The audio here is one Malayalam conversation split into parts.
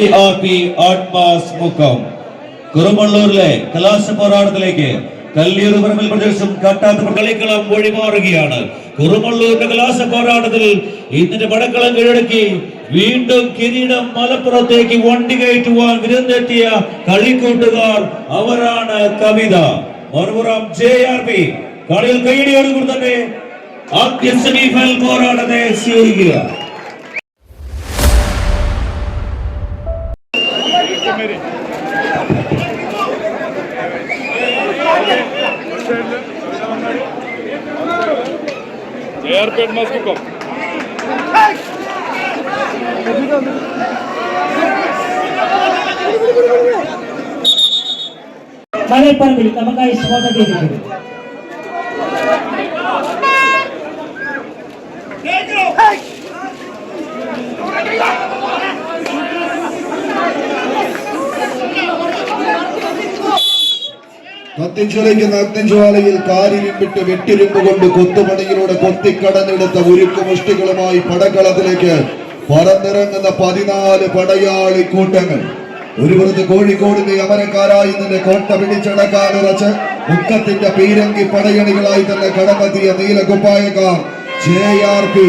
ആർ പി ആത്മാസ് മുക്കം. കുറുമള്ളൂരിലെ കലാശ പോരാട്ടത്തിലേക്ക് കല്ലിയൂർ പറമ്പിൽ പ്രദേശം കാട്ടാത്ത കളിക്കളം ഒഴിമാറുകയാണ് കുറുമള്ളൂരിന്റെ കലാശ പോരാട്ടത്തിൽ ഇതിന്റെ പടക്കളം കീഴടക്കി വീണ്ടും കിരീടം മലപ്പുറത്തേക്ക് വണ്ടി കയറ്റുവാൻ വിരുന്നെത്തിയ കളിക്കൂട്ടുകാർ അവരാണ് കവിത. മറുപുറം ജെ ആർ പി. കളിയിൽ കൈയടിയോടുകൂടി തന്നെ ആദ്യ സെമിഫൈനൽ പോരാട്ടത്തെ സ്വീകരിക്കുക. görmez bu kop. ಮಳೆ ಬಂದ್ಬಿಡಿ ನಮಗಾಗಿ ಸ್ವಾಗತ കത്തിച്ചുലയ്ക്കുന്ന അഗ്നിജ്വാലയിൽ കാരിരുമ്പിട്ട് വെട്ടിരുമ്പ് കൊണ്ട് കൊത്തുപണിയിലൂടെ കൊത്തിക്കടഞ്ഞെടുത്ത ഉരുക്കു മുഷ്ടികളുമായി പടക്കളത്തിലേക്ക് പറന്നിറങ്ങുന്ന പതിനാല് പടയാളി കൂട്ടങ്ങൾ ഒരു പുറത്ത് കോഴിക്കോടിന്റെ അമരക്കാരായി നിന്റെ കോട്ട പിടിച്ചടക്കാൻ ഉറച്ച് മുക്കത്തിന്റെ പീരങ്കി പടയണികളായി തന്നെ കടന്നെത്തിയ നീലകുപ്പായക്കാർ. ജെ ആർ പി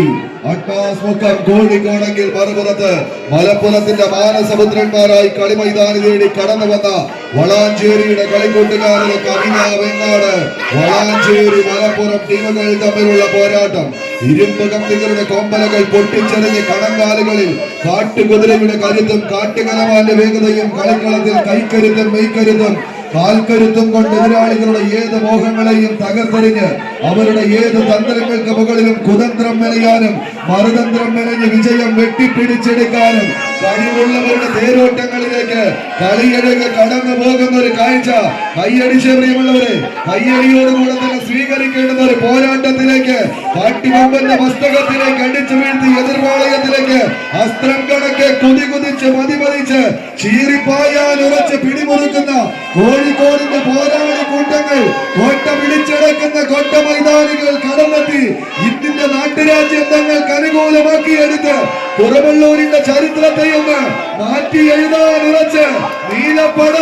അട്ടാസ് മുക്കം കോഴിക്കോടെങ്കിൽ മറുപുറത്ത് മലപ്പുറത്തിന്റെ മാനസപുത്രന്മാരായി കളിമൈതാനി തേടി കടന്നു വന്ന വളാഞ്ചേരിയുടെ കളിക്കൂട്ടുകാരുടെ കവിത വെങ്ങാട് വളാഞ്ചേരി മലപ്പുറം ടീമുകൾ തമ്മിലുള്ള പോരാട്ടം. ഇരുമ്പ് കമ്പികളുടെ കോമ്പലകൾ പൊട്ടിച്ചെറിഞ്ഞ് കടങ്കാലുകളിൽ കാട്ടുകുതിരയുടെ കരുത്തും കാട്ടുകലവാന്റെ വേഗതയും കളിക്കളത്തിൽ കൈക്കരുത്തും മെയ്ക്കരുത്തും കാൽക്കരുത്തും കൊണ്ട് എതിരാളികളുടെ ഏത് മോഹങ്ങളെയും തകർത്തെറിഞ്ഞ് അവരുടെ ഏത് തന്ത്രങ്ങൾക്ക് മുകളിലും കുതന്ത്രം മെനയാനും മറുതന്ത്രം മെനഞ്ഞ് വിജയം വെട്ടിപ്പിടിച്ചെടുക്കാനും കഴിവുള്ളവരുടെ തേരോട്ടങ്ങളിലേക്ക് കളിയഴക് കടന്നു പോകുന്ന ഒരു കാഴ്ച. കയ്യടിച്ച പ്രിയമുള്ളവരെ കയ്യടിയോടുകൂടെ തന്നെ സ്വീകരിക്കേണ്ടുന്ന ഒരു പോരാട്ടത്തിലേക്ക് പാട്ടിമമ്പന്റെ മസ്തകത്തിലേക്ക് അടിച്ചു വീഴ്ത്തി എതിർവാളയത്തിലേക്ക് അസ്ത്രം കണക്കെ കുതി കുതിച്ച് മതിമതിച്ച് ചീറിപ്പായാൻ ഉറച്ച് പിടിമുറുക്കുന്ന കോഴിക്കോടിന്റെ പോരാളി കൂട്ടങ്ങൾ കോട്ട പിടിച്ചടക്കുന്ന കോട്ട മൈതാനികൾ കടന്നെത്തി. ഇന്ത്യന്റെ നാട്ടുരാജ്യം തങ്ങൾക്ക് അനുകൂലമാക്കിയെടുത്ത് കുറവള്ളൂരിന്റെ ചരിത്രത്തെ ഒന്ന് മാറ്റി എഴുതാൻ ഉറച്ച് നീലപ്പട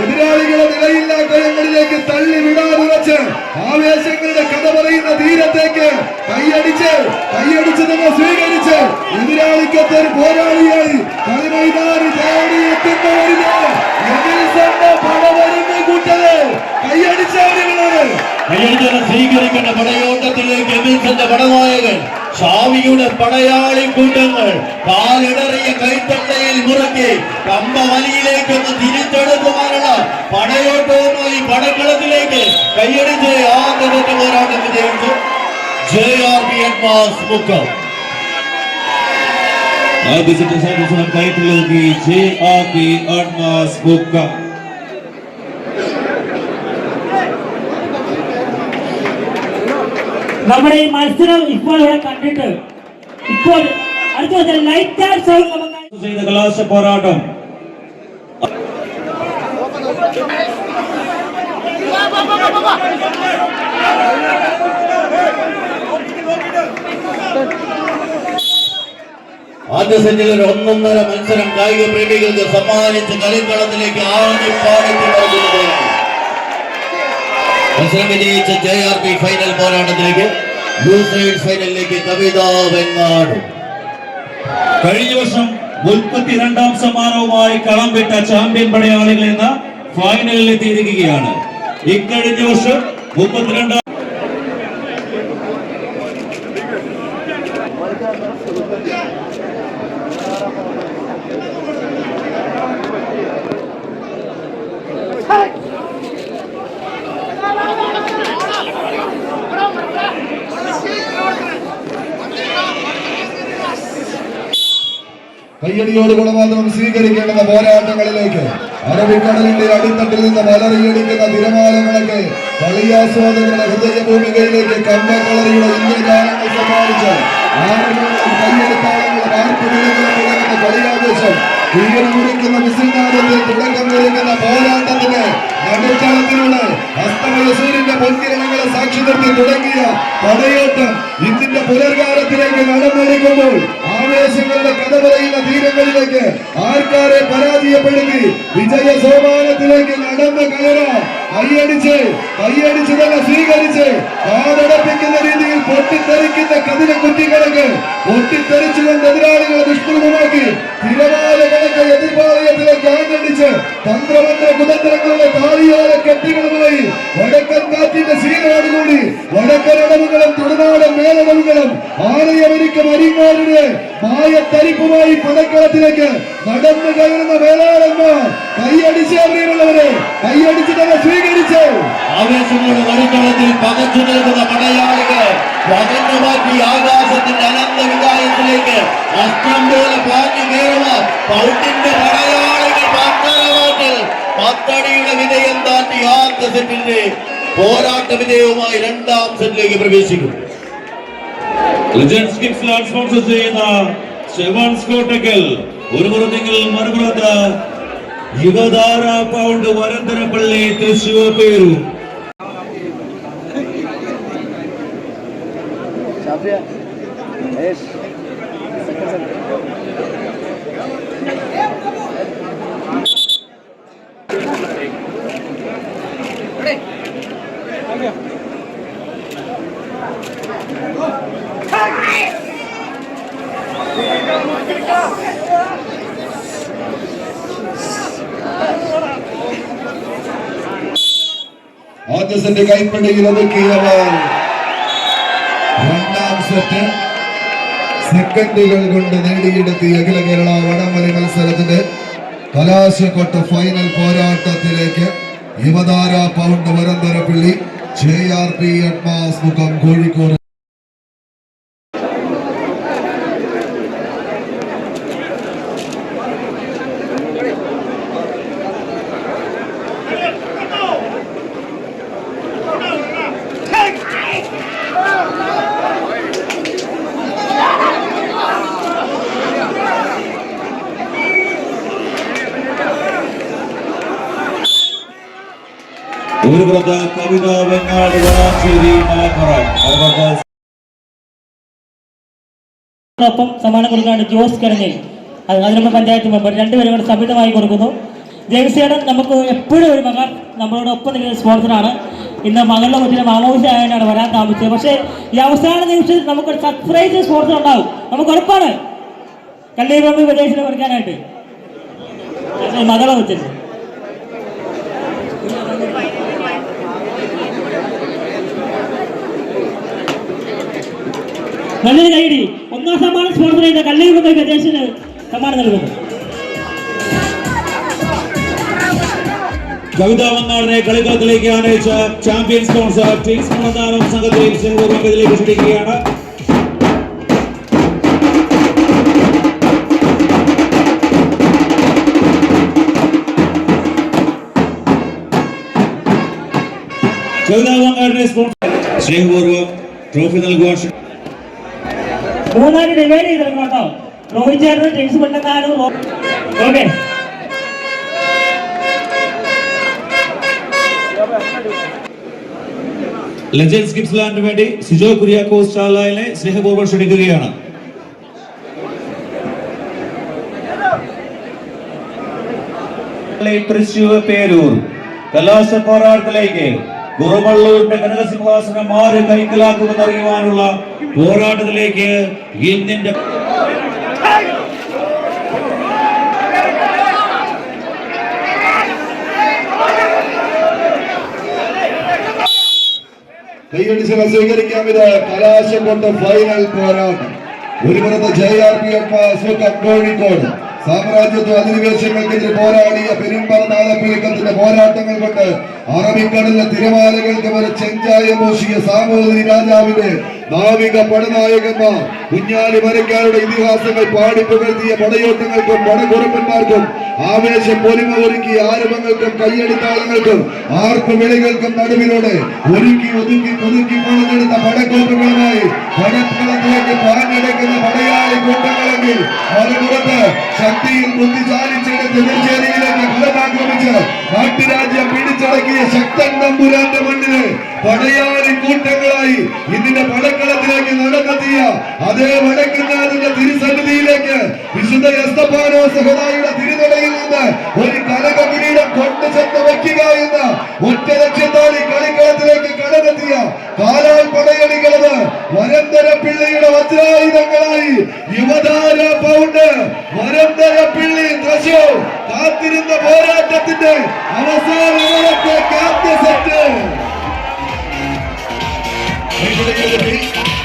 എതിരാളികളെ നിലയില്ലാ കയങ്ങളിലേക്ക് തള്ളി വിടാൻ ഉറച്ച് ആവേശങ്ങളുടെ കഥ പറയുന്ന തീരത്തേക്ക് കൈയടിച്ച് കൈയടിച്ച് തന്നെ സ്വീകരിച്ച് എതിരാളിക്കത്തെ ഒരു പോരാളിയായി കളിമൈതാനി തേടി കൈയടിച്ചവരുള്ളത് കയ്യടിച്ചത് സ്വീകരിക്കേണ്ട പടയോട്ടത്തിലേക്ക് എമിൽസന്റെ പടനായകൻ ഷാവിയുടെ പടയാളി കൂട്ടങ്ങൾ കാലിടറിയ കൈത്തണ്ടയിൽ മുറുക്കി കമ്പ വലിയിലേക്കൊന്ന് തിരിച്ചെടുക്കുവാനുള്ള പടയോട്ടവുമായി പടക്കളത്തിലേക്ക് കയ്യടിച്ച് ആദ്യത്തെ പോരാട്ടം വിജയിച്ചു J R B advance Mukkam ആദ്യത്തെ സാധനം കൈപ്പിലേക്ക് J R B advance Mukkam നമ്മുടെ ഈ മത്സരം ഇപ്പോൾ ഇവിടെ കണ്ടിട്ട് ഇപ്പോൾ അടുത്ത ലൈറ്റ് ചെയ്ത കലാശ പോരാട്ടം. ആദ്യ സെഞ്ചുറി ഒരു ഒന്നൊന്നര മത്സരം കായിക പ്രേമികൾക്ക് സമ്മാനിച്ച് കളിക്കളത്തിലേക്ക് ആണിപ്പാടത്തിൽ നൽകുന്നതാണ് മത്സരം വിജയിച്ച ജെ ആർ പി ഫൈനൽ പോരാട്ടത്തിലേക്ക് ബ്ലൂ ഫൈനലിലേക്ക് കവിത വെങ്ങാട്. കഴിഞ്ഞ വർഷം മുപ്പത്തിരണ്ടാം സമ്മാനവുമായി കളം വിട്ട ചാമ്പ്യൻ പടയാളികൾ എന്ന ഫൈനലിൽ എത്തിയിരിക്കുകയാണ്. ഇക്കഴിഞ്ഞ വർഷം മുപ്പത്തിരണ്ടാം കയ്യടിയോടുകൂടെ മാത്രം സ്വീകരിക്കേണ്ടുന്ന പോരാട്ടങ്ങളിലേക്ക് അറബിക്കടലിന്റെ അടിത്തട്ടിൽ നിന്ന് വലറിയടിക്കുന്ന തിരമാലങ്ങളൊക്കെ കളിയാസ്വാദകരുടെ ഹൃദയഭൂമികയിലേക്ക് കമ്പക്കളറിയുടെ കളറിയുടെ സമ്മാനിച്ച് ആറുകളും കയ്യെടുത്താളങ്ങളുടെ കളിയാവേശം തുടങ്ങുന്ന മിസിൽനാഥത്തിൽ തുടക്കം കുറിക്കുന്ന പോരാട്ടത്തിന് നടുത്തളത്തിലൂടെ അസ്തമയ സൂര്യന്റെ പൊൻകിരണങ്ങളെ സാക്ഷി നിർത്തി തുടങ്ങിയ പടയോട്ടം ഇന്ത്യന്റെ പുനർകാലത്തിലേക്ക് നടന്നൊരുക്കുമ്പോൾ ആവേശങ്ങളുടെ കഥ പറയുന്ന തീരങ്ങളിലേക്ക് ആൾക്കാരെ പരാജയപ്പെടുത്തി വിജയ സോപാനത്തിലേക്ക് നടന്ന് കയറാം. കൈയടിച്ച് കൈയടിച്ച് തന്നെ സ്വീകരിച്ച് കാതടപ്പിക്കുന്ന രീതിയിൽ പൊട്ടിത്തെറിക്കുന്ന കതിര കുട്ടികൾക്ക് പൊട്ടിത്തെറിച്ചുകൊണ്ട് എതിരാളികളെ ദുഷ്കൃതമാക്കി തിരമാല കണക്ക് എതിർപാളയത്തിലേക്ക് ആഞ്ഞടിച്ച് തന്ത്രമന്ത്ര കുതന്ത്രങ്ങളുടെ താളിയോല കെട്ടികളുമായി വടക്കൻ കാറ്റിന്റെ ശീലോടുകൂടി വടക്കൻ അടവുകളും തുടുനാടൻ മേലടവുകളും ആലയമരിക്കും അരിങ്ങോടിന് മായത്തരിപ്പുമായി പടക്കളത്തിലേക്ക് നടന്നു കയറുന്ന വേളാളന്മാർ കൈയടിച്ച് പ്രിയമുള്ളവരെ സ്വീകരിച്ച്. ആവേശങ്ങളുടെ നടുക്കളത്തിൽ പകച്ചു നിൽക്കുന്ന പടയാളികൾ പകന്നു മാറ്റി ആകാശത്തിന്റെ അനന്ത വികാരത്തിലേക്ക് അസ്ത്രം പോലെ പാഞ്ഞു കയറുന്ന പൗട്ടിന്റെ പടയാളികൾ പാത്താളവാട്ടിൽ പത്തടിയുടെ വിജയം താട്ടി ആദ്യ സെറ്റിന്റെ പോരാട്ട വിജയവുമായി രണ്ടാം സെറ്റിലേക്ക് പ്രവേശിക്കും. സ്പോൺസർ ചെയ്യുന്ന ഷെവാൻസ് കോട്ടക്കൽ. ഒരു പുറത്തെങ്കിൽ മറുപുറത്ത് യുവതാര പൗണ്ട് വരന്തരപ്പള്ളി തൃശൂർ പേരു വർഗീസിന്റെ കൈപ്പിടിയിൽ ഒതുക്കിയവർ രണ്ടാം സെറ്റ് സെക്കൻഡുകൾ കൊണ്ട് നേടിയെടുത്തി അഖില കേരള വടംവലി മത്സരത്തിന്റെ കലാശക്കൊട്ട final പോരാട്ടത്തിലേക്ക് Yuvathara pound Varantharappilly J R P അഡ്മാസ് മുഖം കോഴിക്കോട്. പുറത്ത് കവിത വെങ്ങാട് വളാശ്ശേരി ഒപ്പം സമ്മാനം കൊടുക്കുകയാണ് ജോസ് കിടങ്ങി അതിനൊപ്പം പഞ്ചായത്ത് മെമ്പർ. രണ്ടുപേരും കൂടെ സമിതമായി കൊടുക്കുന്നു. ജെയ്സിയുടെ നമുക്ക് എപ്പോഴും ഒരു മകൻ നമ്മളോട് ഒപ്പം നിൽക്കുന്ന സ്പോൺസറാണ്. ഇന്ന് മകളുടെ കൊച്ചിന് മാമോദിസ ആയതിനാണ് വരാൻ താമസിച്ചത്. പക്ഷേ ഈ അവസാന നിമിഷത്തിൽ നമുക്കൊരു സർപ്രൈസ് സ്പോൺസർ ഉണ്ടാവും. നമുക്ക് ഉറപ്പാണ്. കല്ലീപമ്പ് വിദേശത്തിന് പഠിക്കാനായിട്ട് മകളെ വെച്ചിട്ട്. നല്ലൊരു കൈഡി ഒന്നാം സമ്മാനം സ്പോൺസർ ചെയ്ത കല്ലൂർ വിദേശത്തിന് സമ്മാനം നൽകുന്നു. കവിത വന്നാടിനെ കളിക്കളത്തിലേക്ക് ആനയിച്ച ചാമ്പ്യൻ സ്പോൺസർ ടീംസ് മണദാനം സംഘത്തിൽ വന്നാടിനെ സ്പോൺസർ സ്നേഹപൂർവം ട്രോഫി നൽകുവാൻ മൂന്നാൽ ഡിവൈഡ് ചെയ്തിരുന്നു കേട്ടോ റോഹിത് ചേർന്ന് ജെയിംസ് പെട്ടെന്നാണ് ഓക്കെ. ലെജൻസ് ഗിപ്സ്ലാൻഡിന് വേണ്ടി സിജോ കുര്യാക്കോസ് ചാലായിനെ സ്നേഹപൂർവം ക്ഷണിക്കുകയാണ്. തൃശൂർ പേരൂർ കലാശ പോരാട്ടത്തിലേക്ക് കുറുമള്ളൂരിന്റെ കനകസിംഹാസനം ആര് കൈക്കലാക്കുമെന്നറിയുവാനുള്ള പോരാട്ടത്തിലേക്ക് ഇന്നിന്റെ സ്വീകരിക്കാം ഇത് കലാശക്കൊട്ട് ഫൈനൽ പോരാട്ടം. ഒരു പുറത്ത് J R P F Kozhikode സാമ്രാജ്യത്വ അധിനിവേശങ്ങൾക്കെതിരെ പോരാടിയ പെരുമ്പറനാഥപ്പിലുക്കത്തിന്റെ പോരാട്ടങ്ങൾ കൊണ്ട് അറബിക്കടലിലെ തിരമാലകൾക്ക് വരെ ചെഞ്ചായ മോശിയ സാമൂതിരി രാജാവിന്റെ നാവിക പടനായകന്മാർ കുഞ്ഞാലി മരക്കാരുടെ ഇതിഹാസങ്ങൾ പാടിപ്പുകഴ്ത്തിയ പടയോട്ടങ്ങൾക്കും പടകുറപ്പന്മാർക്കും ആവേശ പൊലിമ ഒരുക്കി ആരവങ്ങൾക്കും കയ്യടിത്താളങ്ങൾക്കും ആർപ്പുവിളികൾക്കും നടുവിലൂടെ ഒരുക്കി ഒതുക്കി പുതുക്കി പൊളഞ്ഞെടുത്ത പടക്കോപ്പുകളുമായി പടക്കളത്തിലേക്ക് പാഞ്ഞെടുക്കുന്ന പടയാളി കൂട്ടങ്ങളെങ്കിൽ മറുപുറത്ത് ശക്തിയിൽ ബുദ്ധി നെഞ്ചേരിയിലേക്ക് ഫലമാക്രമിച്ച് നാട്ടുരാജ്യം പിടിച്ചടക്കിയ ശക്തൻ നമ്പുരാന്റെ മണ്ണിൽ പടയാളി കൂട്ടങ്ങളായി ഇതിന്റെ പടക്കളത്തിലേക്ക് നടന്നെത്തിയ അതേ വടക്കുന്നാഥിന്റെ തിരുസന്നിധി സഹതായുടെ തിരുനടയിൽ നിന്ന് ഒരു കനക കിരീടം കൊണ്ടു ചെന്ന് വയ്ക്കുക എന്ന ഒറ്റ ലക്ഷ്യത്തോടെ കളിക്കളത്തിലേക്ക് കടന്നെത്തിയ കാലാൽ പടയണികളത് വരന്തര പിള്ളിയുടെ വജ്രായുധങ്ങളായി യുവതാര പൗണ്ട് വരന്തര പിള്ളി കാത്തിരുന്ന പോരാട്ടത്തിന്റെ അവസാന ഓളത്തെ സെറ്റ്.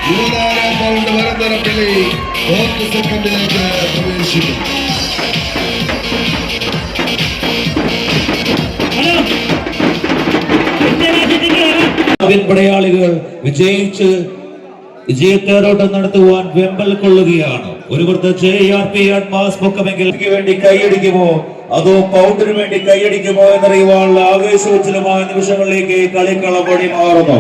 യുവതാര പൗണ്ട് വരന്തര പിള്ളി ഫോർത്ത് സെക്കൻഡിലേക്ക് പ്രവേശിക്കും പടയാളികൾ വിജയിച്ച് വിജയത്തേരോട്ടം നടത്തുവാൻ വെമ്പൽ കൊള്ളുകയാണ്. ഒരു കൊടുത്ത് ജെ ആർ പി അഡ്മാസ് പൊക്കമെങ്കിൽ വേണ്ടി കൈയടിക്കുമോ? അതോ പൗണ്ടിന് വേണ്ടി കൈയടിക്കുമോ എന്നറിയുവാനുള്ള ആവേശോജ്ജലമായ നിമിഷങ്ങളിലേക്ക് കളിക്കളം വഴി മാറുന്നു.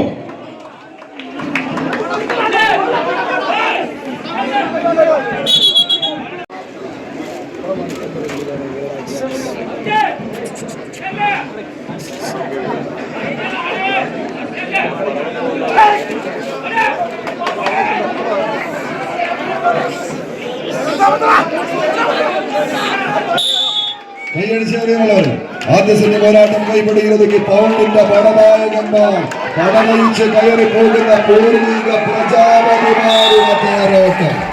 കഴിച്ചവരെയുള്ളവർ ആദ്യ സെറ്റ് പോരാട്ടം കൈപിടിയിലൊതുക്കി പൗണ്ടിന്റെ പടനായകന്മാർ പടനയിച്ച് കയറി പോകുന്ന പൂർവിക പ്രജാപതിമാരുടെ തേരോട്ടം